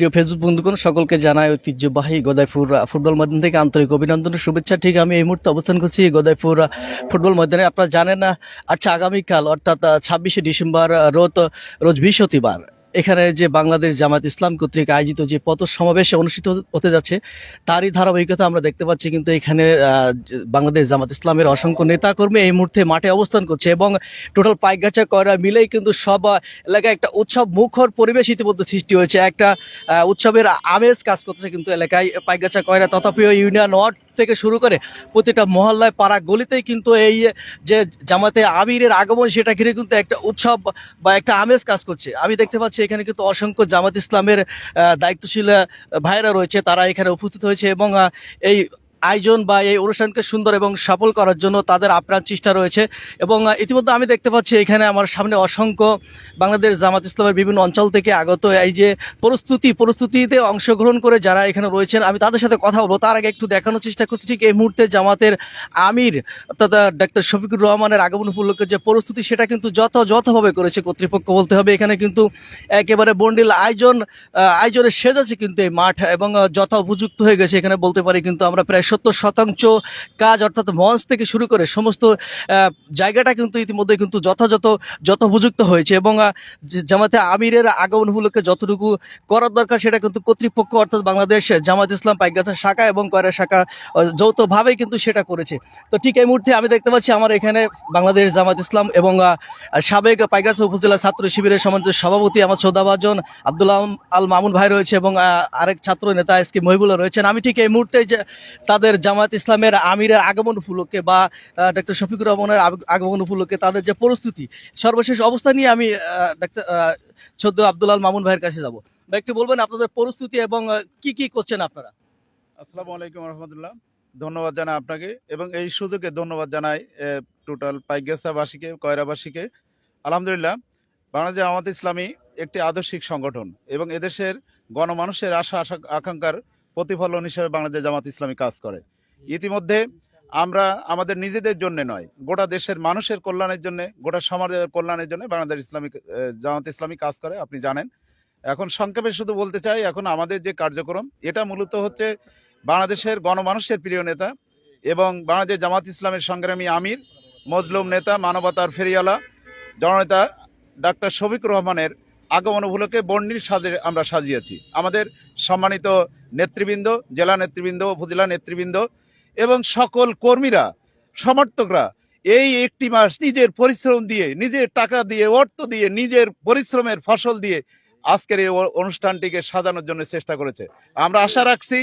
প্রিয় ফেসবুক বন্ধুগণ, সকলকে জানাই ঐতিহ্যবাহী গদাইপুর ফুটবল ময়দান থেকে আন্তরিক অভিনন্দন শুভেচ্ছা। ঠিক আমি এই মুহূর্তে অবস্থান করছি গদাইপুর ফুটবল ময়দানে। আপনারা জানেন না আচ্ছা আগামীকাল, অর্থাৎ ছাব্বিশে ডিসেম্বর, রোজ রোজ বৃহস্পতিবার এখানে যে বাংলাদেশ জামাত ইসলাম কর্তৃক আয়োজিত যে পথ সমাবেশে অনুষ্ঠিত হতে যাচ্ছে, তারই ধারাবাহিকতা আমরা দেখতে পাচ্ছি কিন্তু এখানে বাংলাদেশ জামাত ইসলামের অসংখ্য নেতাকর্মী এই মুহূর্তে মাঠে অবস্থান করছে এবং টোটাল পাইকগাছা কয়রা মিলেই কিন্তু সব এলাকায় একটা উৎসব মুখর পরিবেশ ইতিমধ্যে সৃষ্টি হয়েছে। একটা উৎসবের আমেজ কাজ করতেছে কিন্তু এলাকায় পাইকগাছা কয়রা তথাপিও ইউনিয়ন ওয়ার্ড থেকে শুরু করে প্রতিটা মহল্লায় পাড়া গলিতেই কিন্তু এই যে জামাতে আবিরের আগমন, সেটা ঘিরে কিন্তু একটা উৎসব বা একটা আমেজ কাজ করছে। আমি দেখতে পাচ্ছি এখানে কিন্তু অসংখ্য জামাত ইসলামের দায়িত্বশীল ভাইরা রয়েছে। তারা এখানে উপস্থিত হয়েছে এবং এই আয়োজন বা এই অনুষ্ঠানকে সুন্দর এবং সফল করার জন্য তাদের আপ্রাণ চেষ্টা রয়েছে। এবং ইতিমধ্যে আমি দেখতে পাচ্ছি এখানে আমার সামনে অসংখ্য বাংলাদেশ জামাত ইসলামের বিভিন্ন অঞ্চল থেকে আগত এই যে প্রস্তুতি, প্রস্তুতিতে অংশগ্রহণ করে যারা এখানে রয়েছেন, আমি তাদের সাথে কথা বলব। তার আগে একটু দেখানোর চেষ্টা করছি, ঠিক এই মুহূর্তে জামাতের আমির অর্থাৎ ডাক্তার শফিকুর রহমানের আগমন উপলক্ষে যে প্রস্তুতি, সেটা কিন্তু যথাযথভাবে করেছে কর্তৃপক্ষ বলতে হবে। এখানে কিন্তু একেবারে বন্ডিল আয়োজন আয়োজনে সেজেছে কিন্তু এই মাঠ এবং যথা উপযুক্ত হয়ে গেছে। এখানে বলতে পারি কিন্তু আমরা প্রায় সত্তর শতাংশ কাজ, অর্থাৎ মঞ্চ থেকে শুরু করে সমস্ত জায়গাটা কিন্তু ইতিমধ্যে কিন্তু যথাযথ, যথোপযুক্ত হয়েছে এবং জামাতে আমিরের আগমন উপলক্ষে যতটুকু করার দরকার সেটা কিন্তু কর্তৃপক্ষ, অর্থাৎ বাংলাদেশ জামাত ইসলাম পাইগাছা শাখা এবং কয়রা শাখা যৌথভাবেই কিন্তু সেটা করেছে। তো ঠিক এই মুহূর্তে আমি দেখতে পাচ্ছি আমার এখানে বাংলাদেশ জামাত ইসলাম এবং সাবেক পাইগাছা উপজেলা ছাত্র শিবিরের সমাজের সভাপতি আমার সৌদাবাজন আব্দুল্লাহ আল মামুন ভাই রয়েছে এবং আরেক ছাত্র নেতা এস কে মহিবুল্লাহ রয়েছেন। আমি ঠিক এই মুহূর্তে যে তাদের জামাত ইসলামের আমিরের আগমন উপলক্ষে বা ডক্টর শফিকুর রহমানের আগমন উপলক্ষে তাদের যে প্রস্তুতি সর্বশেষ অবস্থা নিয়ে আমি ডাক্তার সদ্য আব্দুল আল মামুন ভাইয়ের কাছে যাব। একটু বলবেন আপনাদের প্রস্তুতি এবং কি কি করছেন আপনারা? আসসালামু আলাইকুম রহমতুল্লাহ। ধন্যবাদ জানাই আপনাকে এবং এই সুযোগে ধন্যবাদ জানাই টোটাল পাইগেসাবাসীকে, কয়রাবাসীকে। আলহামদুলিল্লাহ, বাংলাদেশ জামাত ইসলামী একটি আদর্শিক সংগঠন এবং এদেশের গণমানুষের আশা আশা আকাঙ্ক্ষার প্রতিফলন হিসেবে বাংলাদেশ জামাত ইসলামী কাজ করে। ইতিমধ্যে আমরা আমাদের নিজেদের জন্য নয়, গোটা দেশের মানুষের কল্যাণের জন্য, গোটা সমাজের কল্যাণের জন্য বাংলাদেশ ইসলামিক জামাত ইসলামী কাজ করে, আপনি জানেন। এখন সংক্ষেপে শুধু বলতে চাই, এখন আমাদের যে কার্যক্রম, এটা মূলত হচ্ছে বাংলাদেশের গণমানুষের প্রিয় নেতা এবং বাংলাদেশ জামাত ইসলামের সংগ্রামী আমির, মজলুম নেতা মানবতার ফেরিয়ালা জননেতা ডাক্তার শফিক রহমানের আগমন উপলক্ষে বর্ণিল সাজে আমরা সাজিয়েছি। আমাদের সম্মানিত নেতৃবৃন্দ, জেলা নেতৃবৃন্দ, উপজেলা নেতৃবৃন্দ এবং সকল কর্মীরা, সমর্থকরা এই একটি মাস নিজের পরিশ্রম দিয়ে, নিজের টাকা দিয়ে, অর্থ দিয়ে, নিজের পরিশ্রমের ফসল দিয়ে আজকের এই অনুষ্ঠানটিকে সাজানোর জন্য চেষ্টা করেছে। আমরা আশা রাখছি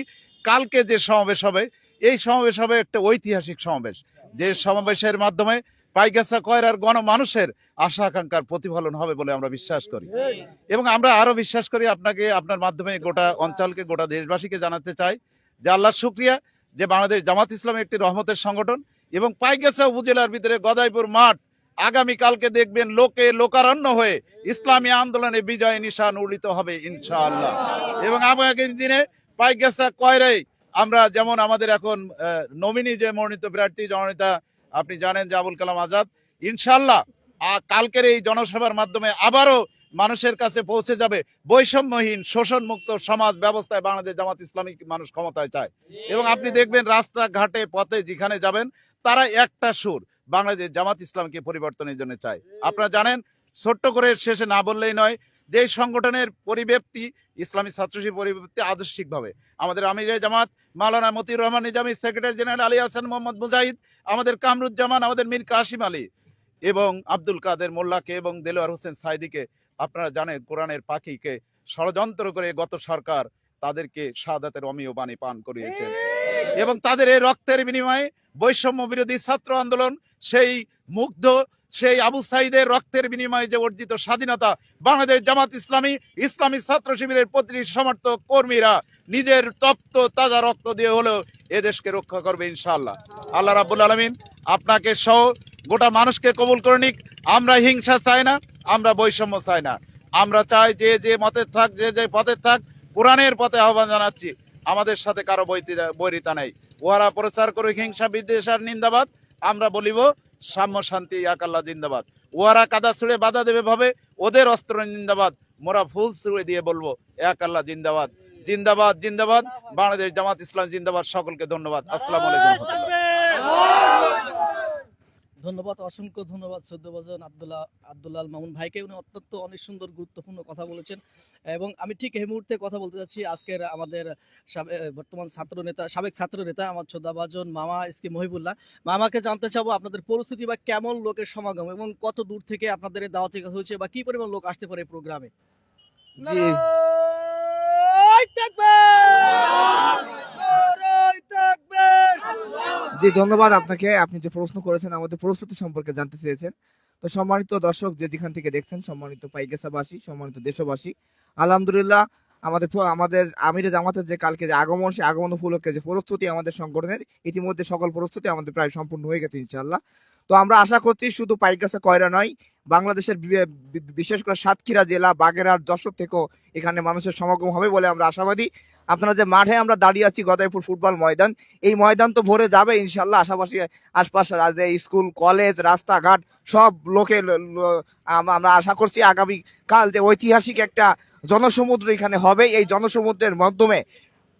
কালকে যে সমাবেশ হবে, এই সমাবেশ হবে একটা ঐতিহাসিক সমাবেশ। যে সমাবেশের মাধ্যমে পাইগাছা কয়রার গণমানুষের আশা আকাঙ্ক্ষার প্রতিফলন হবে বলে আমরা বিশ্বাস করি। এবং আমরা আরও বিশ্বাস করি আপনাকে, আপনার মাধ্যমে গোটা অঞ্চলকে, গোটা দেশবাসীকে জানাতে চাই যে আল্লাহ শুক্রিয়া যে বাংলাদেশ জামাত ইসলাম একটি রহমতের সংগঠন এবং পাইগাছা উপজেলার ভিতরে গদাইপুর মাঠ আগামী কালকে দেখবেন লোকে লোকারণ্য হয়ে ইসলামী আন্দোলনে বিজয় নিশান উড়িত হবে ইনশাআল্লাহ। এবং আগামী দিনে পাইগাছা কয়রাই আমরা যেমন আমাদের এখন নমিনি যে মনোনীত প্রার্থী জননেতা আপনি জানেন যে আবুল কালাম আজাদ ইনশাল্লাহ কালকের এই জনসভার মাধ্যমে আবারও মানুষের কাছে পৌঁছে যাবে। বৈষম্যহীন শোষণ মুক্ত সমাজ ব্যবস্থায় বাংলাদেশ জামাত ইসলামিক মানুষ ক্ষমতায় চায়। এবং আপনি দেখবেন রাস্তাঘাটে, পথে যেখানে যাবেন, তারা একটা সুর বাংলাদেশ জামাত ইসলামকে পরিবর্তনের জন্য চায়। আপনারা জানেন, ছোট্ট করে শেষে না বললেই নয় যে সংগঠনের পরিব্যাপ্তি ইসলামী ছাত্রশী পরিব্যাপ্তি আদর্শিকভাবে। আমাদের আমিরে জামাত মাওলানা মতিউর রহমান নিজামী সেক্রেটারি জেনারেল আলী হাসান মোহাম্মদ মুজাহিদ আমাদের কামরুজ্জামান আমাদের মীর কাশিম আলী এবং আব্দুল কাদের মোল্লাকে এবং দেলোয়ার হোসেন সাইদিকে আপনারা জানেন কোরআনের পাখিকে ষড়যন্ত্র করে গত সরকার তাদেরকে শাহাদাতের অমীয় বাণী পান করিয়েছেন এবং তাদের এই রক্তের বিনিময়ে বৈষম্য বিরোধী ছাত্র আন্দোলন সেই মুগ্ধ সেই আবু সাইদের রক্তের বিনিময়ে যে অর্জিত স্বাধীনতা, বাংলাদেশ জামাত ইসলামী ইসলামী ছাত্র শিবিরের প্রতিটি সমর্থক কর্মীরা নিজের তপ্ত, তাজা রক্ত দিয়ে হলেও এ দেশকে রক্ষা করবে ইনশাআল্লাহ। আল্লাহ রাবুল আলমিন আপনাকে সহ গোটা মানুষকে কবুল করে নিক। আমরা হিংসা চাই না, আমরা বৈষম্য চাই না। আমরা চাই যে যে মতে থাক, যে যে পথে থাক, কোরআনের পথে আহ্বান জানাচ্ছি। আমাদের সাথে কারও বৈরিতা নেই। উহারা প্রচার করে হিংসা, বিদ্বেষ আর নিন্দাবাদ। আমরা বলিব সাম্য শান্তি আকাল্লা জিন্দাবাদ। ওরা কাদা ছুড়ে বাধা দেবে ভাবে, ওদের অস্ত্র জিন্দাবাদ। মোরা ফুল ছুড়ে দিয়ে বলব, এক আল্লাহ জিন্দাবাদ। জিন্দাবাদ জিন্দাবাদ। বাংলাদেশ জামাত ইসলাম জিন্দাবাদ। সকলকে ধন্যবাদ। আসসালামু আলাইকুম। ধন্যবাদ অসংখ্য ধন্যবাদ সদ্য বাজন আব্দুল্লাহ আব্দুল্লাহ মামুন ভাইকে। উনি অত্যন্ত অনেক সুন্দর গুরুত্বপূর্ণ কথা বলেছেন এবং আমি ঠিক এই মুহূর্তে কথা বলতে যাচ্ছি আজকের আমাদের বর্তমান ছাত্র নেতা সাবেক ছাত্র নেতা আমার শ্রদ্ধাভাজন মামা এস কে মহিবুল্লাহ। মামাকে জানতে চাবো আপনাদের পরিস্থিতি বা কেমন লোকের সমাগম এবং কত দূর থেকে আপনাদের এই দাওয়াত থেকে হয়েছে বা কি পরিমাণ লোক আসতে পারে প্রোগ্রামে? জি, ধন্যবাদ আপনাকে। আপনি যে প্রশ্ন করেছেন, আমাদের প্রস্তুতি সম্পর্কে জানতে চেয়েছেন। তো সম্মানিত দর্শক যে যেখান থেকে দেখছেন, সম্মানিত পাইগেসাবাসী সম্মানিত দেশবাসী, আলহামদুলিল্লাহ আমাদের আমাদের আমিরে জামাতের যে কালকে যে আগমন, সেই আগমন উপলক্ষে যে প্রস্তুতি আমাদের সংগঠনের, ইতিমধ্যে সকল প্রস্তুতি আমাদের প্রায় সম্পূর্ণ হয়ে গেছে ইনশাল্লাহ তো আমরা আশা করছি শুধু পাইগাছা কয়রা নয়, বাংলাদেশের বিশেষ করে সাতক্ষীরা জেলা, বাগেরহাট যশোর থেকেও এখানে মানুষের সমাগম হবে বলে আমরা আশাবাদী। আপনারা যে মাঠে আমরা দাঁড়িয়ে আছি গদাইপুর ফুটবল ময়দান, এই ময়দান তো ভরে যাবে ইনশাল্লাহ আশাপাশি আশপাশ স্কুল, কলেজ, রাস্তাঘাট, সব লোকে আমরা আশা করছি আগামী কাল যে ঐতিহাসিক একটা জনসমুদ্র এখানে হবে, এই জনসমুদ্রের মাধ্যমে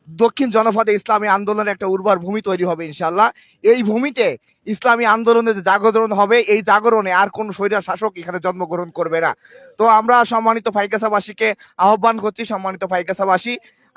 দক্ষিণ জনপদে ইসলামী আন্দোলনের একটা উর্বর ভূমি তৈরি হবে ইনশাল্লাহ এই ভূমিতে ইসলামী আন্দোলনের যে জাগরণ হবে, এই জাগরণে আর কোন স্বৈরা শাসক এখানে জন্মগ্রহণ করবে না। তো আমরা সম্মানিত ফাইকাসাবাসীকে আহ্বান করছি, সম্মানিত ফাইকাসাবাসী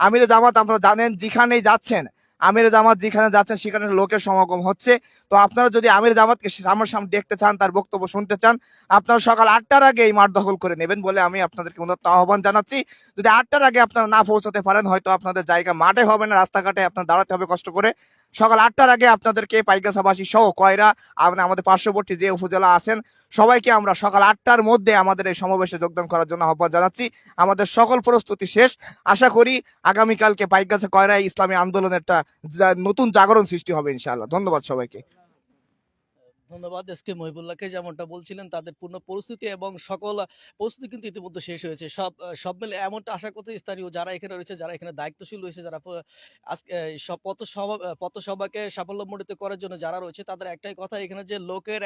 আমিরে জামাত আপনারা জানেন যেখানেই যাচ্ছেন, আমির জামাত যেখানে যাচ্ছেন সেখানে লোকের সমাগম হচ্ছে। তো আপনারা যদি আমির জামাতকে সামনে সামনে দেখতে চান, তার বক্তব্য শুনতে চান, আপনারা সকাল আটটার আগে এই মাঠ দখল করে নেবেন বলে আমি আপনাদেরকে উন্নত আহ্বান জানাচ্ছি। যদি আটটার আগে আপনারা না পৌঁছাতে পারেন, হয়তো আপনাদের জায়গা মাঠে হবে না, রাস্তাঘাটে আপনার দাঁড়াতে হবে কষ্ট করে। সকাল আটটার আগে আপনাদেরকে পাইগাছাবাসী সহ কয়রা আমরা আমাদের পার্শ্ববর্তী যে উপজেলা আছেন সবাইকে আমরা সকাল আটটার মধ্যে আমাদের এই সমাবেশে যোগদান করার জন্য আহ্বান জানাচ্ছি। আমাদের সকল প্রস্তুতি শেষ। আশা করি আগামীকালকে পাইগাছা কয়রায় ইসলামী আন্দোলনের একটা নতুন জাগরণ সৃষ্টি হবে ইনশাল্লাহ ধন্যবাদ সবাইকে। ধন্যবাদ। এস কে মহিবুল্লাহকে যেমনটা বলছিলেন, তাদের পূর্ণ পরিস্থিতি এবং সকল প্রস্তুতি কিন্তু ইতিমধ্যে শেষ হয়েছে। সব সব মিলে এমনটা আশা করতে স্থানীয় যারা এখানে রয়েছে, যারা এখানে দায়িত্বশীল রয়েছে, যারা আজকে পথসভাকে সাফল্যমণ্ডিত করার জন্য যারা রয়েছে, তাদের একটাই কথা, এখানে যে লোকের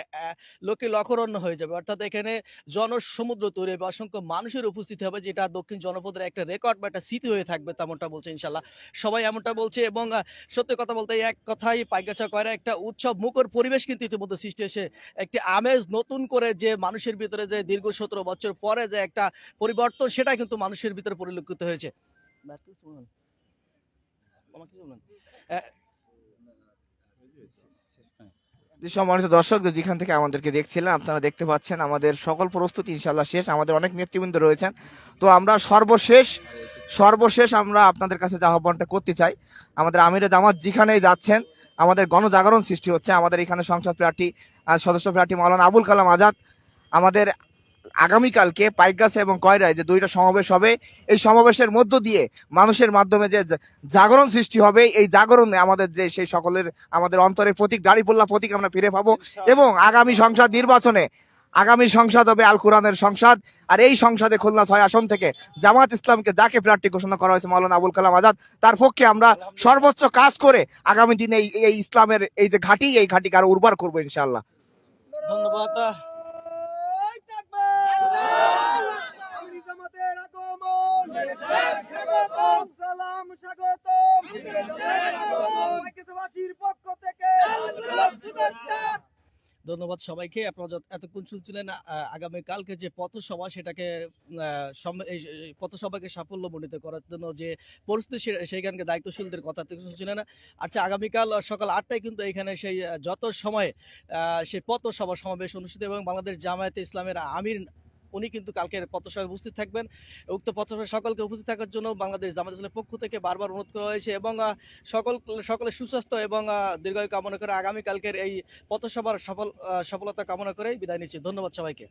লোকে লক্ষরণ্য হয়ে যাবে। অর্থাৎ এখানে জনসমুদ্র তৈরি হবে, অসংখ্য মানুষের উপস্থিতি হবে, যেটা দক্ষিণ জনপদের একটা রেকর্ড বা একটা স্মৃতি হয়ে থাকবে, তেমনটা বলছে ইনশাল্লাহ। সবাই এমনটা বলছে এবং, সত্যি কথা বলতে এক কথাই পাইগাছা কয়রা একটা উৎসব, মুখর পরিবেশ কিন্তু ইতিমধ্যে হয়েছে একটি আমেজ নতুন করে যে মানুষের ভিতরে যে দীর্ঘ সতেরো বছর পরে যে একটা পরিবর্তন, সেটা কিন্তু মানুষের ভিতরে পরিলক্ষিত হয়েছে। সম্মানিত দর্শক যেখান থেকে আমাদেরকে দেখছিলেন, আপনারা দেখতে পাচ্ছেন আমাদের সকল প্রস্তুতি ইনশাল্লাহ শেষ। আমাদের অনেক নেতৃবৃন্দ রয়েছেন। তো আমরা সর্বশেষ সর্বশেষ আমরা আপনাদের কাছে যে আহ্বানটা করতে চাই, আমাদের আমিরে জামাত যেখানেই যাচ্ছেন আমাদের গণজাগরণ সৃষ্টি হচ্ছে। আমাদের এখানে সংসদ প্রার্থী সদস্য প্রার্থী মৌলানা আবুল কালাম আজাদ। আমাদের আগামীকালকে পাইকগাছা এবং কয়রায় যে দুইটা সমাবেশ হবে এই সমাবেশের মধ্য দিয়ে মানুষের মাধ্যমে যে জাগরণ সৃষ্টি হবে এই জাগরণে আমাদের যে সেই সকলের আমাদের অন্তরের প্রতীক দাড়িপোল্লা প্রতীক আমরা ফিরে পাবো। এবং আগামী সংসদ নির্বাচনে আগামী সংসদ হবে আল কোরআনের সংসদ। আর এই সংসদে খুলনা ছয় আসন থেকে জামাত ইসলামকে যাকে প্রার্থী ঘোষণা করা হয়েছে মাওলানা আবুল কালাম আজাদ তার পক্ষে আমরা সর্বোচ্চ কাজ করে আগামী দিনে এই এই ইসলামের এই যে ঘাঁটি এই ঘাঁটিকে আরও উর্বর করব ইনশাআল্লাহ। ধন্যবাদ। আহ, ধন্যবাদ সবাইকে। আপনারা এতক্ষণ শুনছিলেন আগামীকালকে যে পথসভা, সেটাকে পথসভাকে সাফল্য মণ্ডিত করার জন্য যে পরিস্থিতি সেইখানকে দায়িত্বশীলদের কথা শুনছিলেন আচ্ছা আগামীকাল সকাল আটটায় কিন্তু এখানে সেই যত সময় সেই পথসভা সমাবেশ অনুষ্ঠিত এবং বাংলাদেশ জামায়াতে ইসলামের আমির উনি কিন্তু কালকের পথসভায় উপস্থিত থাকবেন। উক্ত পথসভায় সকলকে উপস্থিত থাকার জন্য বাংলাদেশ জামাত ইসলামের পক্ষ থেকে বারবার অনুরোধ করা হয়েছে এবং সকল সকলের সুস্বাস্থ্য এবং দীর্ঘায়ু কামনা করে আগামীকালকের এই পথসভার সফল সফলতা কামনা করে বিদায় নিচ্ছি। ধন্যবাদ সবাইকে।